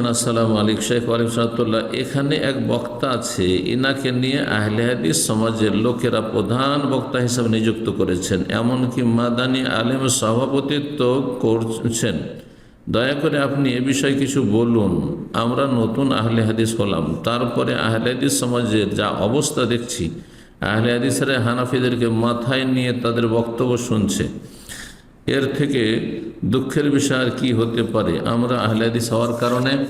বলছেন, আসসালামু আলাইকুম শেখ আলিম সাহাতুল্লাহ এখানে এক বক্তা আছে, ইনাকে নিয়ে আহলে হাদিস সমাজের লোকেরা প্রধান বক্তা হিসাবে নিযুক্ত করেছেন। এমনকি মাদানী আলেম সভাপতিত্ব করছেন। দয়া করে আপনি এ বিষয়ে কিছু বলুন। আমরা নতুন আহলে হাদিস হলাম। তারপরে আহলে হাদিস সমাজের যা অবস্থা দেখছি, আহলে হাদিসেরা হানাফিদেরকে মাথায় নিয়ে তাদের বক্তব্য শুনছে। এর থেকে দুঃখের বিষয় আর কি হতে পারে? আমরা আহলাদিস হওয়ার কারণে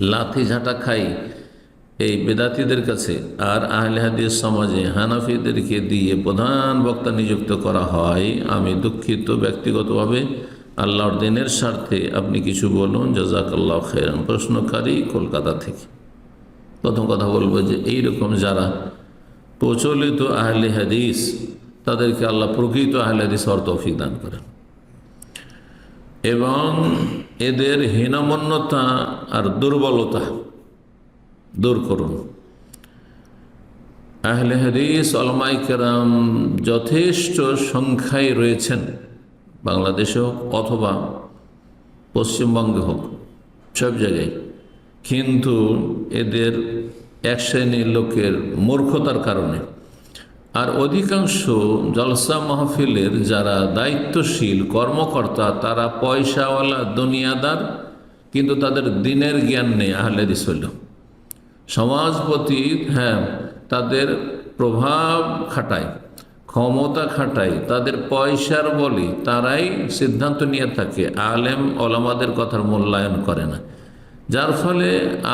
লাথি ঝাঁটা খাই এই বেদাতিদের কাছে। আর আহলে হাদিস সমাজে হানাফিদেরকে দিয়ে প্রধান বক্তা নিযুক্ত করা হয়। আমি দুঃখিত ব্যক্তিগতভাবে আল্লাহর দিনের স্বার্থে। আপনি কিছু বলুন, জাজাকাল্লাহ খেরান প্রশ্নকারী কলকাতা থেকে। প্রথম কথা বলব যে এইরকম যারা প্রচলিত আহলে হাদিস তাদেরকে আল্লাহ প্রকৃত আহলে হাদিস হওয়ার তৌফিক দান করেন। এবং এদের হীনমন্যতা আর দুর্বলতা দূর করুন। আহলে হাদিস অলমাই কেরাম যথেষ্ট সংখ্যায় রয়েছেন, বাংলাদেশে হোক অথবা পশ্চিমবঙ্গে হোক, সব জায়গায়। কিন্তু এদের এক শ্রেণির লোকের মূর্খতার কারণে আর অধিকাংশ জলসা মাহফিলের যারা দায়িত্বশীল কর্মকর্তা, তারা পয়সাওয়ালা দুনিয়াদার, কিন্তু তাদের দিনের জ্ঞান নেই আহলে দিস সমাজপতি হ্যাঁ তাদের প্রভাব খাটায়, ক্ষমতা খাটায়, তাদের পয়সার বলি, তারাই সিদ্ধান্ত নিয়ে থাকে। আলেম ওলামাদের কথার মূল্যায়ন করে না। যার ফলে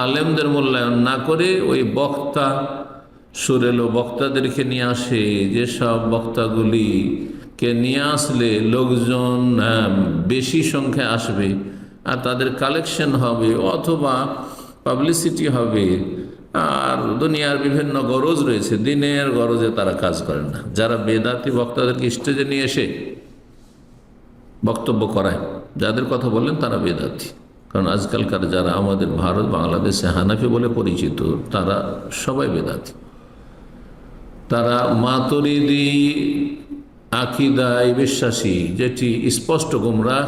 আলেমদের মূল্যায়ন না করে ওই বক্তা সুরেলো বক্তাদেরকে নিয়ে আসে। যেসব বক্তাগুলিকে নিয়ে আসলে লোকজন বেশি সংখ্যায় আসবে আর তাদের কালেকশন হবে অথবা পাবলিসিটি হবে। আর দুনিয়ার বিভিন্ন গরজ রয়েছে, দিনের গরজে তারা কাজ করে না। যারা বেদাতি বক্তাদেরকে স্টেজে নিয়ে এসে বক্তব্য করায়, যাদের কথা বললেন তারা বেদাতি। কারণ আজকালকার যারা আমাদের ভারত, বাংলাদেশে হানাফি বলে পরিচিত, তারা সবাই বেদাতি। তারা মাতরিদি আকিদায় বিশ্বাসী, যেটি স্পষ্ট গুমরাহ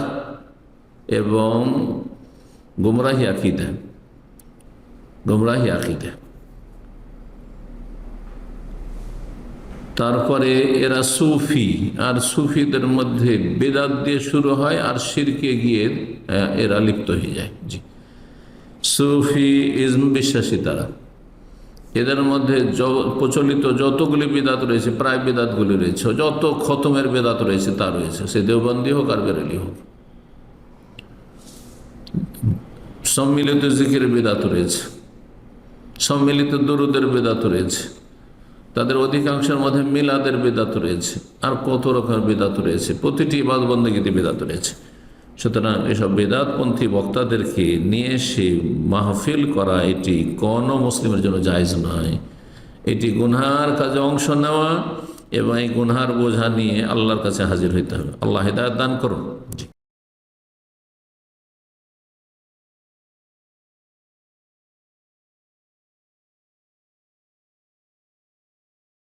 এবং গুমরাহি আকিদা। গুমরাহি আকিদা। তারপরে এরা সুফি, আর সুফিদের মধ্যে বেদাত দিয়ে শুরু হয়, আর শিরকে গিয়ে এরা লিপ্ত হয়ে যায়। জি। সুফি ইজম বিশ্বাসী তারা। এদের মধ্যে প্রচলিত যতগুলি বেদাত রয়েছে, প্রায় বেদাতগুলি রয়েছে, যত খতমের বেদাত রয়েছে তা রয়েছে। সে দেওবন্দি হোক আর বেরেলি হোক। সম্মিলিত জিকির বেদাত রয়েছে, সম্মিলিত দরুদের বেদাত রয়েছে, তাদের অধিকাংশের মধ্যে মিলাদের বেদাত রয়েছে, আর কত রকমের বেদাত রয়েছে, প্রতিটি বাদ বন্দীতে বেদাত রয়েছে। সুতরাং এসব বেদাতপন্থী বক্তাদেরকে নিয়ে এসে মাহফিল করা এটি কোনো মুসলিমের জন্য জায়জ নয়। এটি গুনহার কাজে অংশ নেওয়া এবং এই গুনহার বোঝা নিয়ে আল্লাহর কাছে হাজির হইতে হবে। আল্লাহ হেদায়ত দান করুন।